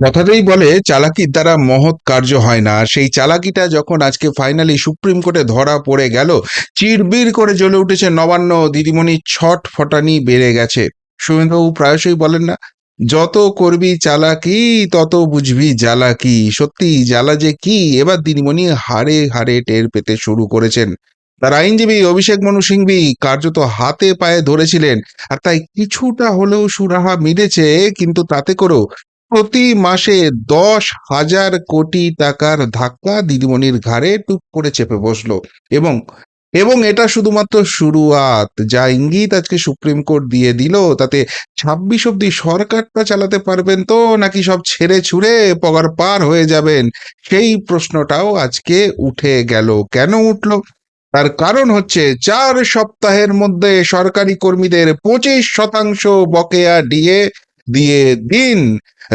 কথাতেই বলে, চালাকির দ্বারা মহৎ কার্য হয় না। সেই চালাকিটা যখন আজকে ফাইনালি সুপ্রিম কোর্টে ধরা পড়ে গেল, চিরবির করে জ্বলে উঠেছে নবান্ন। দিদিমণি ছট ফটানি বেড়ে গেছে। সুমেন্দ্রবাবু প্রায়শই বলেন না, যত করবি চালাকি, তত বুঝবি জ্বালা কি সত্যি জ্বালা যে কি? এবার দিদিমণি হারে হাড়ে টের পেতে শুরু করেছেন। তার আইনজীবী অভিষেক মনু সিংভি কার্যত হাতে পায়ে ধরেছিলেন, আর তাই কিছুটা হলেও সুরাহা মিলেছে, কিন্তু তাতে করেও প্রতি মাসে দশ হাজার কোটি টাকার ধাক্কা দিদিমণির ঘাড়ে টুক করে চেপে বসল। এবং এবং এটা শুধুমাত্র শুরুয়াত। যা ইঙ্গিত আজকে সুপ্রিম কোর্ট দিয়ে দিল, তাতে ছাব্বিশ অব্দি সরকারটা চালাতে পারবেন তো, নাকি সব ছেড়ে ছুড়ে পগার পার হয়ে যাবেন? সেই প্রশ্নটাও আজকে উঠে গেল। কেন উঠল? তার কারণ হচ্ছে চার সপ্তাহের মধ্যে সরকারি কর্মীদের পঁচিশ শতাংশ বকেয়া ডিএ দিয়ে দিন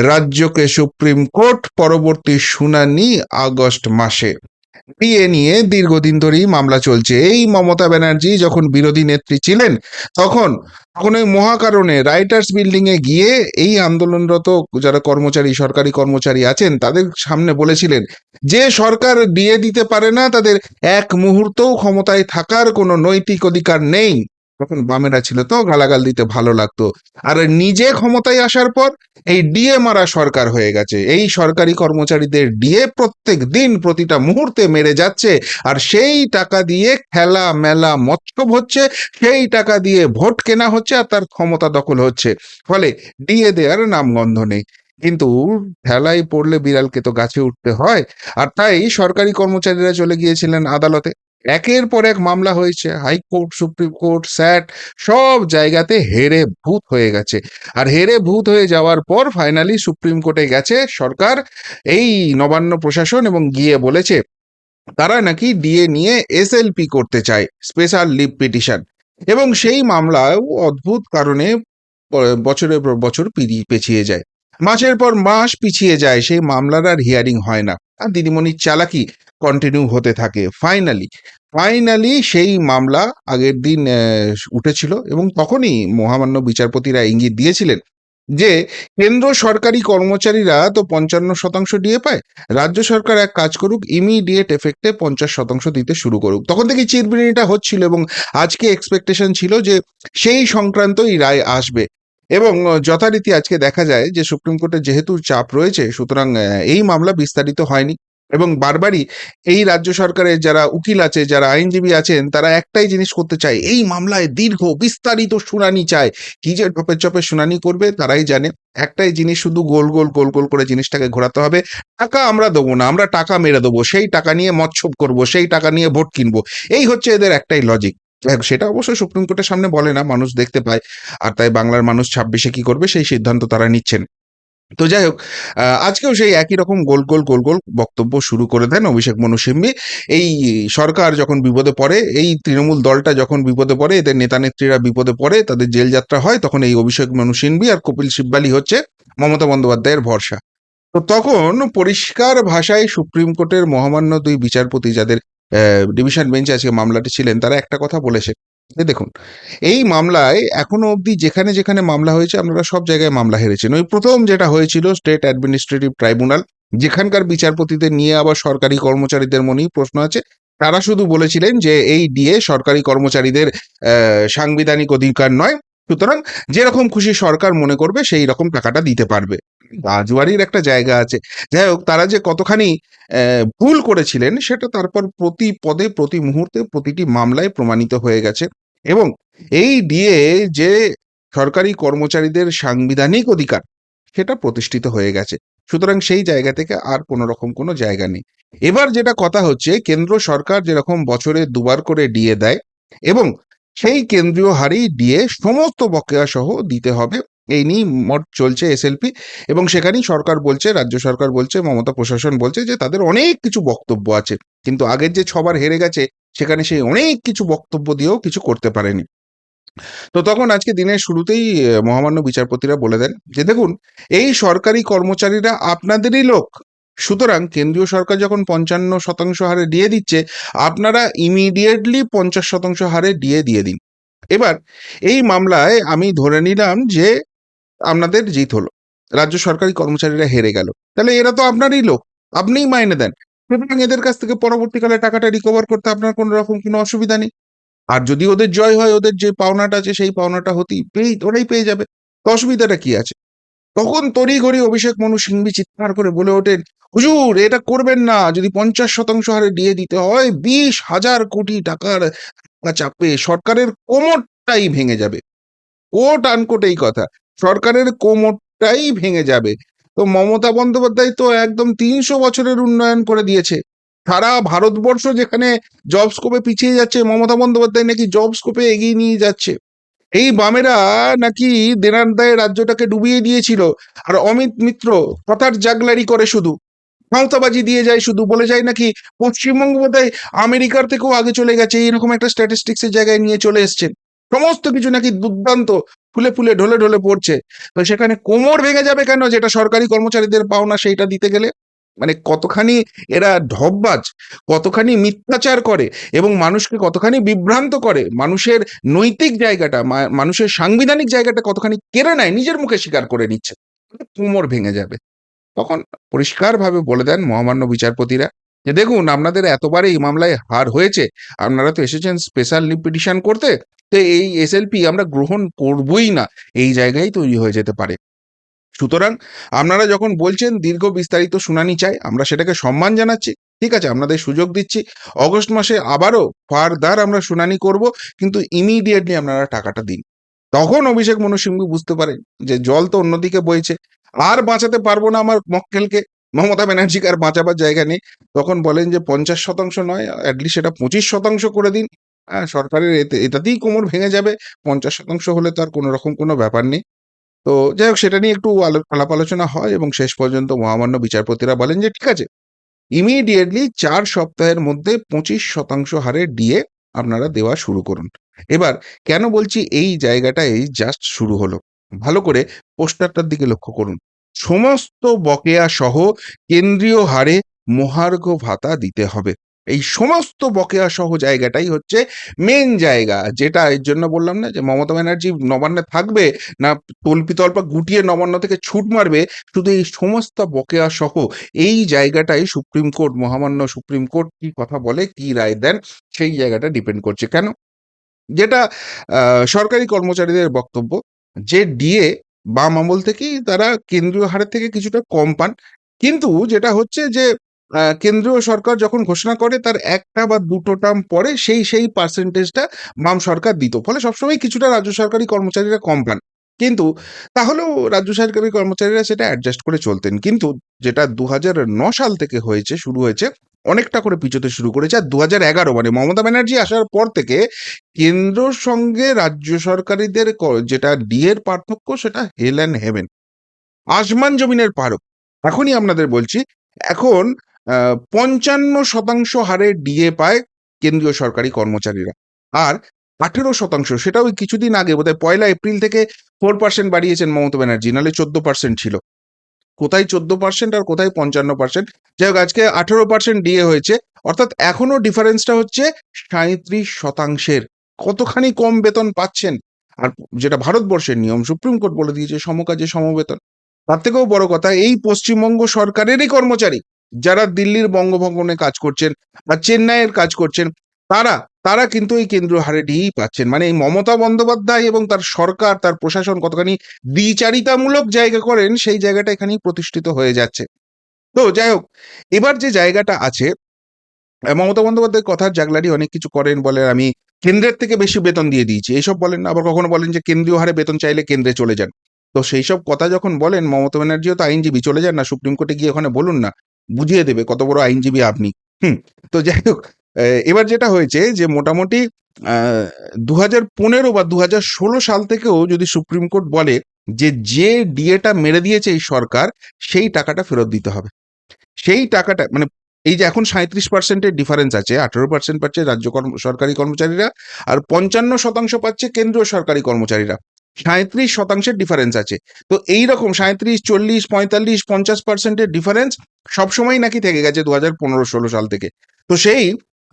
রাজ্যকে সুপ্রিম কোর্ট পরবর্তী শুনানি আগস্ট মাসে। বিয়ে নিয়ে দীর্ঘদিন ধরেই মামলা চলছে। এই মমতা ব্যানার্জি যখন বিরোধী নেত্রী ছিলেন, তখন তখন ওই মহাকারণে রাইটার্স বিল্ডিং এ গিয়ে এই আন্দোলনরত যারা কর্মচারী, সরকারি কর্মচারী আছেন, তাদের সামনে বলেছিলেন যে সরকার দিয়ে দিতে পারে না, তাদের এক মুহূর্তও ক্ষমতায় থাকার কোনো নৈতিক অধিকার নেই। তখন বামেরা ছিল তো, গালাগাল দিতে ভালো লাগতো। আর নিজে ক্ষমতায় আসার পর এই ডিএ মারা সরকার হয়ে গেছে। এই সরকারি কর্মচারীদের ডিএ প্রত্যেক দিন প্রতিটা মুহূর্তে মেরে যাচ্ছে আর সেই টাকা দিয়ে খেলা, মেলা মৎস্যব হচ্ছে, সেই টাকা দিয়ে ভোট কেনা হচ্ছে আর তার ক্ষমতা দখল হচ্ছে। ফলে ডিএ দেওয়ার নামগন্ধ নেই। কিন্তু ঠেলায় পড়লে বিড়ালকে তো গাছে উঠতে হয়। আর তাই সরকারি কর্মচারীরা চলে গিয়েছিলেন আদালতে। একের পর এক মামলা হয়েছে, হাইকোর্ট, সুপ্রিম কোর্ট, স্যাট, সব জায়গাতে হেরে ভূত হয়ে গেছে। আর হেরে ভূত হয়ে যাওয়ার পর ফাইনালি সুপ্রিম কোর্টে গেছে সরকার, এই নবান্ন প্রশাসন এবং গিয়ে বলেছে, তারা নাকি ডিএ নিয়ে এসএলপি করতে চায় স্পেশাল লিভ পিটিশন এবং সেই মামলাও অদ্ভুত কারণে বছরের পর বছর পেছিয়ে যায়। মাসের পর মাস পিছিয়ে যায়, সেই মামলার আর হিয়ারিং হয় না। আর দিদিমণির চালাকি কন্টিনিউ হতে থাকে ফাইনালি ফাইনালি সেই মামলা আগের দিন উঠেছিল এবং তখনই মহামান্য বিচারপতিরা ইঙ্গিত দিয়েছিলেন যে কেন্দ্র সরকারি কর্মচারীরা তো পঞ্চান্ন শতাংশ ডিএ পায়, রাজ্য সরকার এক কাজ করুক ইমিডিয়েট এফেক্টে পঞ্চাশ শতাংশ দিতে শুরু করুক। তখন থেকে চিরবিড়িটা হচ্ছিল এবং আজকে এক্সপেকটেশন ছিল যে সেই সংক্রান্তই রায় আসবে এবং যথারীতি আজকে দেখা যায় যে সুপ্রিম কোর্টে যেহেতু চাপ রয়েছে, সুতরাং এই মামলা বিস্তারিত হয়নি। এবং বারবারই এই রাজ্য সরকারের যারা উকিল আছে, যারা আইনজীবী আছেন, তারা একটাই জিনিস করতে চায়, এই মামলায় দীর্ঘ বিস্তারিত শুনানি চায়। কি যে টপের চপের শুনানি করবে তারাই জানে। একটাই জিনিস শুধু গোল গোল গোল গোল করে জিনিসটাকে ঘোরাতে হবে। টাকা আমরা দেবো না, আমরা টাকা মেরে দেবো। সেই টাকা নিয়ে মৎস্যব করব, সেই টাকা নিয়ে ভোট কিনবো। এই হচ্ছে এদের একটাই লজিক সেটা অবশ্যই সুপ্রিম কোর্টের সামনে বলে না, মানুষ দেখতে পায়। আর তাই বাংলার মানুষ ছাব্বিশে কি করবে, সেই সিদ্ধান্ত তারা নিচ্ছেন। তো যাই হোক আজকেও সেই একই রকম গোল গোল গোল গোল বক্তব্য শুরু করে দেন অভিষেক মনু সিংভি। এই সরকার যখন বিপদে পড়ে, এই তৃণমূল দলটা যখন বিপদে পড়ে, এদের নেতা নেত্রীরা বিপদে পড়ে, তাদের জেল যাত্রা হয়, তখন এই অভিষেক মনু সিংভি আর কপিল সিব্বালি হচ্ছে মমতা বন্দ্যোপাধ্যায়ের ভরসা। তো তখন পরিষ্কার ভাষায় সুপ্রিম কোর্টের মহামান্য দুই বিচারপতি যাদের ডিভিশন বেঞ্চে আজকে মামলাটি ছিলেন, তারা একটা কথা বলেছে দেখুন, এই মামলায় এখনও অবধি যেখানে যেখানে মামলা হয়েছে, আপনারা সব জায়গায় মামলা হেরেছেন। ওই প্রথম যেটা হয়েছিল স্টেট অ্যাডমিনিস্ট্রেটিভ ট্রাইব্যুনাল যেখানকার বিচারপতিদের নিয়ে আবার সরকারি কর্মচারীদের মনেই প্রশ্ন আছে। তারা শুধু বলেছিলেন যে, এই ডিএ সরকারি কর্মচারীদের সাংবিধানিক অধিকার নয়, সুতরাং যেরকম খুশি সরকার মনে করবে, সেই রকম টাকাটা দিতে পারবে। রাজবাড়ির একটা জায়গা আছে। যাই হোক, তারা যে কতখানি ভুল করেছিলেন, সেটা তারপর প্রতি পদে, প্রতি মুহূর্তে প্রতিটি মামলায় প্রমাণিত হয়ে গেছে। এবং এই ডিএ যে সরকারি কর্মচারীদের সাংবিধানিক অধিকার, সেটা প্রতিষ্ঠিত হয়ে গেছে। সুতরাং সেই জায়গা থেকে আর কোনো রকম কোনো জায়গা নেই। এবার যেটা কথা হচ্ছে, কেন্দ্র সরকার যেরকম বছরে দুবার করে ডিএ দেয় এবং সেই কেন্দ্রীয় হারেই ডিএ সমস্ত বকেয়া সহ দিতে হবে। এই নিয়ে মোট চলছে এসএলপি এবং সেখানেই সরকার বলছে, রাজ্য সরকার বলছে, মমতা প্রশাসন বলছে যে তাদের অনেক কিছু বক্তব্য আছে। কিন্তু আগের যে ছবার হেরে গেছে সেখানে সেই অনেক কিছু বক্তব্য দিয়েও কিছু করতে পারেনি। তো তখন আজকে দিনের শুরুতেই মহামান্য বিচারপতিরা বলে দেন যে, দেখুন, এই সরকারি কর্মচারীরা আপনাদেরই লোক। সুতরাং কেন্দ্রীয় সরকার যখন পঞ্চান্ন শতাংশ হারে দিয়ে দিচ্ছে, আপনারা ইমিডিয়েটলি পঞ্চাশ শতাংশ হারে দিয়ে দিয়ে দিন। এবার, এই মামলায় আমি ধরে নিলাম যে, আপনাদের জিত হলো। রাজ্য সরকারি কর্মচারীরা হেরে গেল। তাহলে এরা তো আপনারই লোক। আপনিই মাইনে দেন। সুতরাং এদের কাছ থেকে পরবর্তীকালে টাকাটা রিকভার করতে আপনার কোনো রকম কোনো অসুবিধা নেই। আর যদি ওদের জয় হয়, ওদের যে পাওনাটা আছে, সেই পাওনাটা হতেই পেয়ে, ওরাই পেয়ে যাবে। তো অসুবিধাটা কি আছে? তখন তড়িঘড়ি অভিষেক মনু সিংবি চিৎকার করে বলে ওঠেন, হুজুর, এটা করবেন না। যদি পঞ্চাশ শতাংশ হারে দিয়ে দিতে হয়, বিশ হাজার কোটি টাকার চাপে সরকারের কোমরটাই ভেঙে যাবে। কোট আনকোট এই কথা, সরকারের কোমরটাই ভেঙে যাবে। তো মমতা বন্দ্যোপাধ্যায় তো একদম তিনশো বছরের উন্নয়ন করে দিয়েছে। সারা ভারতবর্ষ যেখানে জব স্কোপে পিছিয়ে যাচ্ছে, মমতা বন্দ্যোপাধ্যায় নাকি জব স্কোপে এগিয়ে নিয়ে যাচ্ছে। এই বামেরা নাকি দেনার দায়ে রাজ্যটাকে ডুবিয়ে দিয়েছিল। আর অমিত মিত্র কথার জাগলারি করে শুধু। ক্ষমতাবাজি দিয়ে যায় শুধু, বলে যায় নাকি পশ্চিমবঙ্গ বোধহয় আমেরিকার থেকেও আগে চলে গেছে, এইরকম একটা স্ট্যাটিস্টিক্স এর জায়গায় নিয়ে চলে এসছেন। সমস্ত কিছু নাকি দুর্দান্ত। ফুলে ফুলে, ঢলে ঢলে পড়ছে। তো সেখানে কোমর ভেঙে যাবে কেন? যেটা সরকারি কর্মচারীদের পাওনা সেইটা দিতে গেলে? মানে কতখানি এরা ঢববাজ, কতখানি মিথ্যাচার করে এবং মানুষকে কতখানি বিভ্রান্ত করে? মানুষের নৈতিক জায়গাটা মানুষের সাংবিধানিক জায়গাটা কতখানি কেড়ে নেয়? নিজের মুখে স্বীকার করে নিচ্ছে। কোমর ভেঙে যাবে। তখন পরিষ্কারভাবে বলে দেন মহামান্য বিচারপতিরা। যে দেখুন, আপনাদের এতবার এই মামলায় হার হয়েছে, আপনারা তো এসেছেন স্পেশাল পিটিশন করতে, তো এই এসএলপি আমরা গ্রহণ করবই না, এই জায়গায় তৈরি হয়ে যেতে পারে। সুতরাং আপনারা যখন বলছেন দীর্ঘ বিস্তারিত শুনানি চাই, আমরা সেটাকে সম্মান জানাচ্ছি, ঠিক আছে, আপনাদের সুযোগ দিচ্ছি, অগস্ট মাসে আবারও ফারদার আমরা শুনানি করব, কিন্তু ইমিডিয়েটলি আপনারা টাকাটা দিন। তখন অভিষেক মনু সিংভি বুঝতে পারেন যে জল তো অন্যদিকে বইছে, আর বাঁচাতে পারব না আমার মক্কেলকে মমতা ব্যানার্জিকে আর বাঁচাবার জায়গা নেই। তখন বলেন যে পঞ্চাশ শতাংশ নয় অ্যাটলিস্ট সেটা পঁচিশ শতাংশ করে দিন। হ্যাঁ সরকারের এতে, এটাতেই কোমর ভেঙে যাবে। পঞ্চাশ শতাংশ হলে তো আর কোনো রকম কোনো ব্যাপার নেই। তো যাই হোক, সেটা নিয়ে একটু আলো- আলাপ আলোচনা হয় এবং শেষ পর্যন্ত মহামান্য বিচারপতিরা বলেন যে ঠিক আছে ইমিডিয়েটলি চার সপ্তাহের মধ্যে পঁচিশ শতাংশ হারে ডিএ আপনারা দেওয়া শুরু করুন। এবার কেন বলছি এই জায়গাটা এই জাস্ট শুরু হলো? ভালো করে পোস্টারটার দিকে লক্ষ্য করুন। সমস্ত বকেয়া সহ কেন্দ্রীয় হারে মহার্ঘ ভাতা দিতে হবে। এই সমস্ত বকেয়া সহ জায়গাটাই হচ্ছে মেন জায়গা। যেটা এর জন্য বললাম না যে মমতা ব্যানার্জি নবান্নে থাকবে না তল্পি তল্পা গুটিয়ে নবান্ন থেকে ছুট মারবে, শুধু এই সমস্ত বকেয়া সহ এই জায়গাটাই সুপ্রিম কোর্ট, মহামান্য সুপ্রিম কোর্ট কি কথা বলে, কি রায় দেন, সেই জায়গাটা ডিপেন্ড করছে। কেন? যেটা সরকারি কর্মচারীদের বক্তব্য, যে ডিএ বাম আমল থেকেই তারা কেন্দ্রীয় হারের থেকে কিছুটা কম পান। কিন্তু যেটা হচ্ছে যে কেন্দ্রীয় সরকার যখন ঘোষণা করে তার একটা বা দুটো টার্ম পরে সেই সেই পার্সেন্টেজটা বাম সরকার দিত। ফলে সবসময় কিছুটা রাজ্য সরকারি কর্মচারীরা কম পান। কিন্তু তাহলেও রাজ্য সরকারি কর্মচারীরা সেটা অ্যাডজাস্ট করে চলতেন। কিন্তু যেটা দু সাল থেকে হয়েছে, শুরু হয়েছে অনেকটা করে পিছোতে শুরু করেছে। আর দু হাজার এগারো মানে মমতা ব্যানার্জি আসার পর থেকে কেন্দ্রর সঙ্গে রাজ্য সরকারিদের যেটা ডিএর পার্থক্য সেটা হেল অ্যান্ড হেভেন আসমান জমিনের পারক। এখনই আপনাদের বলছি, এখন পঞ্চান্ন শতাংশ হারে ডিএ পায় কেন্দ্রীয় সরকারি কর্মচারীরা। আর আঠেরো শতাংশ, সেটাও কিছুদিন আগে বোধহয় পয়লা এপ্রিল থেকে ফোর পার্সেন্ট বাড়িয়েছেন মমতা ব্যানার্জি, নাহলে চোদ্দ পার্সেন্ট ছিল। কোথায় চোদ্দ পার্সেন্ট আর কোথায় পঞ্চান্ন পার্সেন্ট যাই হোক আজকে আঠেরো পার্সেন্ট ডিএ হয়েছে। অর্থাৎ এখনও ডিফারেন্সটা হচ্ছে সাঁত্রিশ শতাংশের। কতখানি কম বেতন পাচ্ছেন? আর যেটা ভারতবর্ষের নিয়ম, সুপ্রিম কোর্ট বলে দিয়েছে সমকাজে সমবেতন। তার থেকেও বড় কথা, এই পশ্চিমবঙ্গ সরকারেরই কর্মচারী যারা দিল্লির বঙ্গভবনে কাজ করছেন বা চেন্নাইয়ের কাজ করছেন তারা তারা কিন্তু এই কেন্দ্রীয় হারে ডিই পাচ্ছেন। মানে এই মমতা বন্দ্যোপাধ্যায় এবং তার সরকার, তার প্রশাসন কতখানি দ্বিচারিতামূলক জায়গা করেন, সেই জায়গাটা এখানেই প্রতিষ্ঠিত হয়ে যাচ্ছে। তো যাই হোক, এবার যে জায়গাটা আছে মমতা বন্দ্যোপাধ্যায় কথার জাগলারি অনেক কিছু করেন, বলেন আমি কেন্দ্রের থেকে বেশি বেতন দিয়ে দিয়েছি। এইসব বলেন আবার কখনো বলেন যে কেন্দ্রীয় হারে বেতন চাইলে কেন্দ্রে চলে যান। তো সেই সব কথা যখন বলেন, মমতা ব্যানার্জিও তো আইনজীবী, চলে যান না, সুপ্রিম কোর্টে গিয়ে ওখানে বলুন না, বুঝিয়ে দেবে কত বড় আইনজীবী আপনি। হুম, তো যাই হোক এবার যেটা হয়েছে যে মোটামুটি দু হাজার পনেরো বা দু হাজার ষোলো সাল থেকেও যদি সুপ্রিম কোর্ট বলে যে যে ডিএটা মেরে দিয়েছে এই সরকার, সেই টাকাটা ফেরত দিতে হবে। সেই টাকাটা মানে এই যে এখন সাঁত্রিশ পার্সেন্টের ডিফারেন্স আছে, আঠেরো পার্সেন্ট পাচ্ছে রাজ্য সরকারি কর্মচারীরা আর পঞ্চান্ন শতাংশ পাচ্ছে কেন্দ্রীয় সরকারি কর্মচারীরা। সাঁত্রিশ শতাংশের ডিফারেন্স আছে। তো এই রকম সাঁত্রিশ চল্লিশ, পঁয়তাল্লিশ, পঞ্চাশ পার্সেন্টের ডিফারেন্স সবসময় নাকি থেকে গেছে দু হাজার পনেরো ষোলো সাল থেকে। তো সেই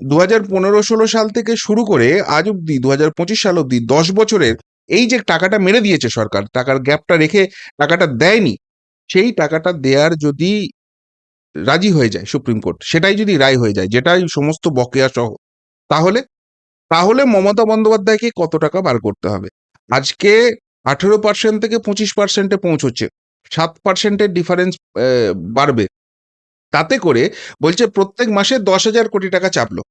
দু হাজার পনেরো ষোলো সাল থেকে শুরু করে আজ অব্দি দু হাজার পঁচিশ সাল অব্দি দশ বছরের এই যে টাকাটা মেরে দিয়েছে সরকার, টাকার গ্যাপটা রেখে টাকাটা দেয়নি, সেই টাকাটা দেয়ার যদি রাজি হয়ে যায় সুপ্রিম কোর্ট, সেটাই যদি রায় হয়ে যায়, যেটাই সমস্ত বকেয়া সহ, তাহলে তাহলে মমতা বন্দ্যোপাধ্যায়কে কত টাকা বার করতে হবে? আজকে আঠেরো পার্সেন্ট থেকে পঁচিশ পার্সেন্টে পৌঁছচ্ছে, সাত পার্সেন্টের ডিফারেন্স বাড়বে। তাতে করে বলছে প্রত্যেক মাসে দশ হাজার কোটি টাকা চাপলো।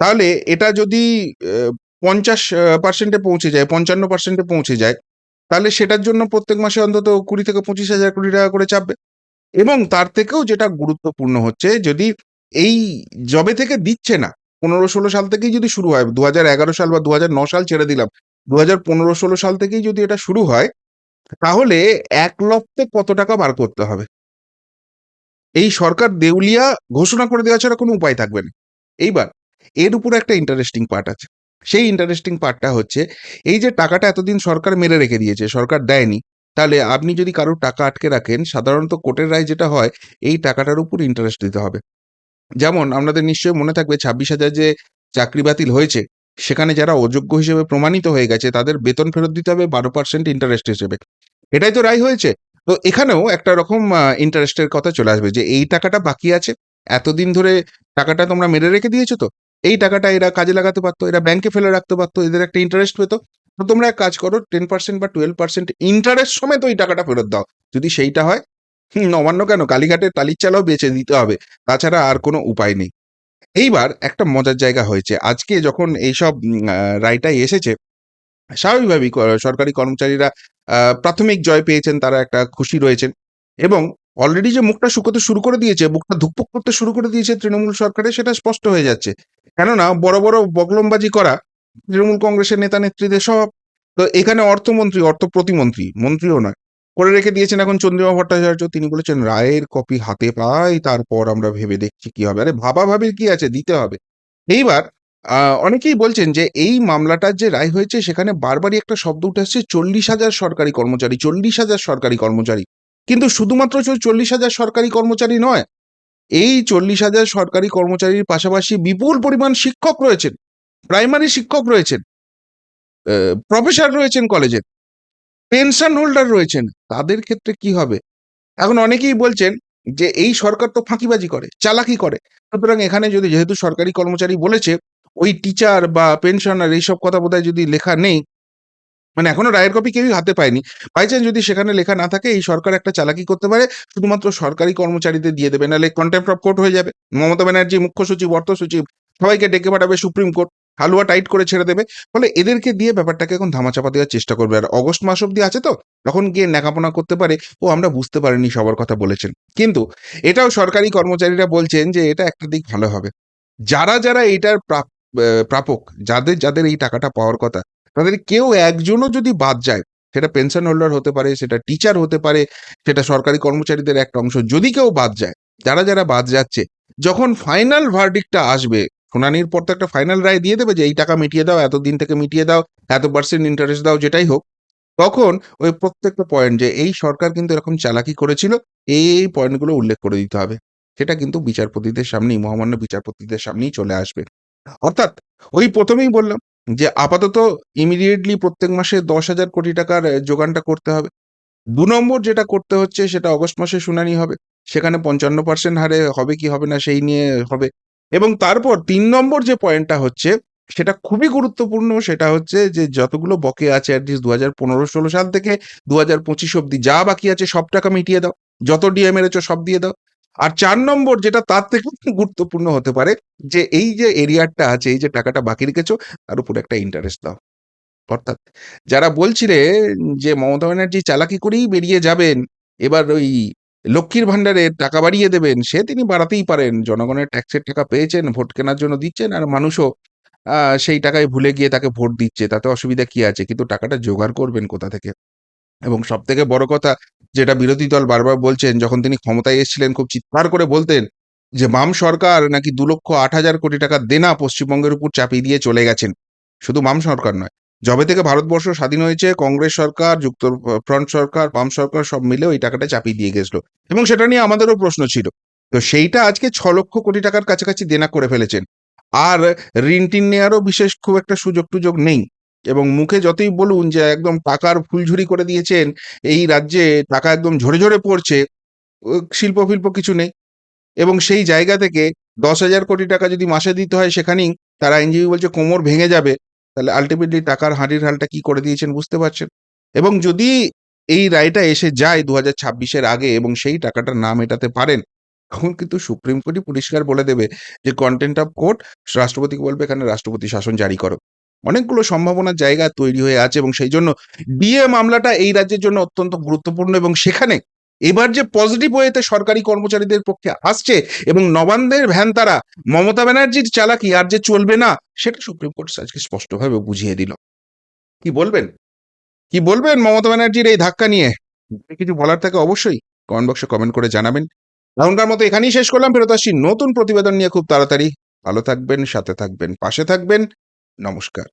তাহলে এটা যদি পঞ্চাশ পার্সেন্টে পৌঁছে যায়, পঞ্চান্ন পার্সেন্টে পৌঁছে যায়, তাহলে সেটার জন্য প্রত্যেক মাসে অন্তত কুড়ি থেকে পঁচিশ হাজার কোটি টাকা করে চাপবে। এবং তার থেকেও যেটা গুরুত্বপূর্ণ হচ্ছে, যদি এই জবে থেকে দিচ্ছে না, পনেরো ষোলো সাল থেকেই যদি শুরু হয়, দু এগারো সাল বা দু সাল ছেড়ে দিলাম, দু হাজার পনেরো ষোলো সাল থেকেই যদি এটা শুরু হয়, তাহলে এক লক্ষে কত টাকা বার করতে হবে? এই সরকার দেউলিয়া ঘোষণা করে দেওয়া ছাড়া কোনো উপায় থাকবে না। এইবার, এর উপরে একটা ইন্টারেস্টিং পার্ট আছে। সেই ইন্টারেস্টিং পার্টটা হচ্ছে, এই যে টাকাটা এতদিন সরকার মেরে রেখে দিয়েছে, সরকার দেয়নি, তাহলে আপনি যদি কারোর টাকা আটকে রাখেন, সাধারণত কোর্টের রায় যেটা হয়, এই টাকাটার উপর ইন্টারেস্ট দিতে হবে। যেমন, আপনাদের নিশ্চয়ই মনে থাকবে, ছাব্বিশ হাজার যে চাকরি বাতিল হয়েছে, সেখানে যারা অযোগ্য হিসেবে প্রমাণিত হয়ে গেছে, তাদের বেতন ফেরত দিতে হবে বারো পার্সেন্ট ইন্টারেস্ট হিসেবে। এটাই তো রায় হয়েছে। তো এখানেও একটা রকম ইন্টারেস্টের কথা চলে আসবে যে এই টাকাটা বাকি আছে, এতদিন ধরে টাকাটা তোমরা মেরে রেখে দিয়েছ তো, এই টাকাটা এরা কাজে লাগাতে পারতো, এরা ব্যাংকে ফেলে রাখতে পারতো, এদের একটা ইন্টারেস্ট পেতো। তো তোমরা এক কাজ করো টেন পার্সেন্ট বা টুয়েলভ পার্সেন্ট ইন্টারেস্ট সমেত ওই টাকাটা ফেরত দাও। যদি সেইটা হয় নবান্ন কেন? কালীঘাটের টালির চালাও বেচে দিতে হবে, তাছাড়া আর কোনো উপায় নেই। এইবার একটা মজার জায়গা হয়েছে, আজকে যখন এইসব রায়টাই এসেছে, স্বাভাবিকভাবেই সরকারি কর্মচারীরা প্রাথমিক জয় পেয়েছেন, তারা একটা খুশি রয়েছেন। এবং অলরেডি যে মুখটা শুকোতে শুরু করে দিয়েছে, মুখটা ধুকপুক করতে শুরু করে দিয়েছে তৃণমূল সরকারে, সেটা স্পষ্ট হয়ে যাচ্ছে। কেননা, বড় বড় বগলমবাজি করা তৃণমূল কংগ্রেসের নেতা নেত্রীদের সব তো এখানে অর্থমন্ত্রী, অর্থ প্রতিমন্ত্রী, মন্ত্রীও নয়। করে রেখে দিয়েছেন এখন চন্দ্রিমা ভট্টাচার্য। তিনি বলেছেন, রায়ের কপি হাতে পাই, তারপর আমরা ভেবে দেখছি কি হবে। আরে ভাবা ভাবির কি আছে? দিতে হবে। এইবার অনেকেই বলছেন যে এই মামলাটার যে রায় হয়েছে, সেখানে বারবারই একটা শব্দ উঠে আসছে, চল্লিশ হাজার সরকারি কর্মচারী, চল্লিশ হাজার সরকারি কর্মচারী। কিন্তু শুধুমাত্র চল্লিশ হাজার সরকারি কর্মচারী নয়, এই চল্লিশ হাজার সরকারি কর্মচারীর পাশাপাশি বিপুল পরিমাণ শিক্ষক রয়েছেন, প্রাইমারি শিক্ষক রয়েছেন প্রফেসর রয়েছেন কলেজের পেনশন হোল্ডার রয়েছেন, তাদের ক্ষেত্রে কি হবে? এখন অনেকেই বলছেন যে এই সরকার তো ফাঁকিবাজি করে, চালাকি করে। সুতরাং এখানে যদি যেহেতু সরকারি কর্মচারী বলেছে ওই টিচার বা পেনশনার এইসব কথা বোধহয় যদি লেখা নেই মানে এখনও রায়ের কপি কেউই হাতে পায়নি। বাই চান্স যদি সেখানে লেখা না থাকে এই সরকার একটা চালাকি করতে পারে শুধুমাত্র সরকারি কর্মচারীদের দিয়ে দেবে নাহলে কন্টেম্প অফ কোর্ট হয়ে যাবে। মমতা ব্যানার্জি মুখ্য সচিব অর্থ সচিব সবাইকে ডেকে পাঠাবে সুপ্রিম কোর্ট হালুয়া টাইট করে ছেড়ে দেবে। ফলে এদেরকে দিয়ে ব্যাপারটাকে এখন ধামাচাপা দেওয়ার চেষ্টা করবে। আর অগস্ট মাস অব্দি আছে তো তখন গিয়ে ন্যাকাপনা করতে পারে ও আমরা বুঝতে পারিনি সবার কথা বলেছেন। কিন্তু এটাও সরকারি কর্মচারীরা বলছেন যে এটা একটা দিক ভালো হবে। যারা যারা এইটার প্রাপ- আহ, প্রাপক, যাদের যাদের এই টাকাটা পাওয়ার কথা, তাদের কেউ একজনও যদি বাদ যায়, সেটা পেনশন হোল্ডার হতে পারে, সেটা টিচার হতে পারে, সেটা সরকারি কর্মচারীদের একটা অংশ, যদি কেউ বাদ যায়, যারা যারা বাদ যাচ্ছে, যখন ফাইনাল ভার্ডিকটা আসবে, শুনানির পর তো একটা ফাইনাল রায় দিয়ে দেবে যে, এই টাকা মিটিয়ে দাও এত দিন থেকে মিটিয়ে দাও, এত পার্সেন্ট ইন্টারেস্ট দাও, যেটাই হোক। তখন ওই প্রত্যেকটা পয়েন্ট যে, এই সরকার কিন্তু এরকম চালাকি করেছিল, এই এই পয়েন্টগুলো উল্লেখ করে দিতে হবে। সেটা কিন্তু বিচারপতিদের সামনেই, মহামান্য বিচারপতিদের সামনেই চলে আসবে। অর্থাৎ ওই প্রথমেই বললাম যে আপাতত ইমিডিয়েটলি প্রত্যেক মাসে দশ হাজার কোটি টাকার যোগানটা করতে হবে। দু নম্বর যেটা করতে হচ্ছে সেটা অগস্ট মাসে শুনানি হবে। সেখানে পঞ্চান্ন পার্সেন্ট হারে হবে কি হবে না সেই নিয়ে হবে। এবং তারপর তিন নম্বর যে পয়েন্টটা হচ্ছে, সেটা খুবই গুরুত্বপূর্ণ, সেটা হচ্ছে যে যতগুলো বকে আছে অ্যাটলিস্ট দু হাজার পনেরো ষোলো সাল থেকে দু হাজার পঁচিশ অব্দি যা বাকি আছে সব টাকা মিটিয়ে দাও। যত ডিএ মেরেছো সব দিয়ে দাও। আর চার নম্বর যেটা তার থেকে গুরুত্বপূর্ণ হতে পারে, যে এই যে এরিয়াটা আছে, এই যে টাকাটা বাকি রেখেছো, তার উপর একটা ইন্টারেস্ট দাও। অর্থাৎ যারা বলছিলে যে মমতা ব্যানার্জি চালাকি করেই বেরিয়ে যাবেন, এবার ওই লক্ষ্মীর ভান্ডারে টাকা বাড়িয়ে দেবেন, সে তিনি বাড়াতেই পারেন। জনগণের ট্যাক্সের টাকা পেয়েছেন, ভোট কেনার জন্য দিচ্ছেন, আর মানুষও সেই টাকায় ভুলে গিয়ে তাকে ভোট দিচ্ছে, তাতে অসুবিধা কি আছে? কিন্তু টাকাটা জোগাড় করবেন কোথা থেকে? এবং সব থেকে বড় কথা যেটা বিরোধী দল বারবার বলছেন, যখন তিনি ক্ষমতায় এসেছিলেন, খুব চিৎকার করে বলতেন যে, বাম সরকার নাকি দু লক্ষ আট হাজার কোটি টাকা দেনা পশ্চিমবঙ্গের উপর চাপিয়ে দিয়ে চলে গেছেন। শুধু বাম সরকার নয়, যবে থেকে ভারতবর্ষ স্বাধীন হয়েছে, কংগ্রেস সরকার যুক্ত ফ্রন্ট সরকার, বাম সরকার সব মিলে ওই টাকাটা চাপিয়ে দিয়ে গেছিল এবং সেটা নিয়ে আমাদেরও প্রশ্ন ছিল। তো সেইটা আজকে ছ লক্ষ কোটি টাকার কাছাকাছি দেনা করে ফেলেছেন। আর ঋণ টিন নেওয়ারও বিশেষ খুব একটা সুযোগ টুযোগ নেই। এবং মুখে যতই বলুন যে একদম টাকার ফুলঝুরি করে দিয়েছেন, এই রাজ্যে টাকা একদম ঝরে ঝরে পড়ছে শিল্প ফিল্প কিছু নেই। এবং সেই জায়গা থেকে দশ হাজার কোটি টাকা যদি মাসে দিতে হয় সেখানেই তার আইনজীবী বলছে কোমর ভেঙে যাবে, তাহলে আলটিমেটলি টাকার হাঁড়ির হালটা কি করে দিয়েছেন বুঝতে পারছেন? এবং যদি এই রায়টা এসে যায় দু হাজার ছাব্বিশের আগে এবং সেই টাকাটা না মেটাতে পারেন, তখন কিন্তু সুপ্রিম কোর্টই পরিষ্কার বলে দেবে যে কন্টেন্ট অফ কোর্ট রাষ্ট্রপতিকে বলবে এখানে রাষ্ট্রপতি শাসন জারি করো। অনেকগুলো সম্ভাবনার জায়গা তৈরি হয়ে আছে এবং সেই জন্য ডিএ মামলাটা এই রাজ্যের জন্য অত্যন্ত গুরুত্বপূর্ণ এবং সেখানে এবার যে পজিটিভ ওয়েতে সরকারি কর্মচারীদের পক্ষে আসছে এবং নবান্দের ভ্যান তারা, মমতা ব্যানার্জির চালাকি আর যে চলবে না, সেটা সুপ্রিম কোর্ট আজকে স্পষ্টভাবে বুঝিয়ে দিল। কি বলবেন? কি বলবেন মমতা ব্যানার্জির এই ধাক্কা নিয়ে? কিছু বলার থাকে অবশ্যই কমেন্ট বক্সে কমেন্ট করে জানাবেন। এখনকার মতো এখানেই শেষ করলাম। ফেরত আসছি নতুন প্রতিবেদন নিয়ে খুব তাড়াতাড়ি। ভালো থাকবেন, সাথে থাকবেন, পাশে থাকবেন। নমস্কার।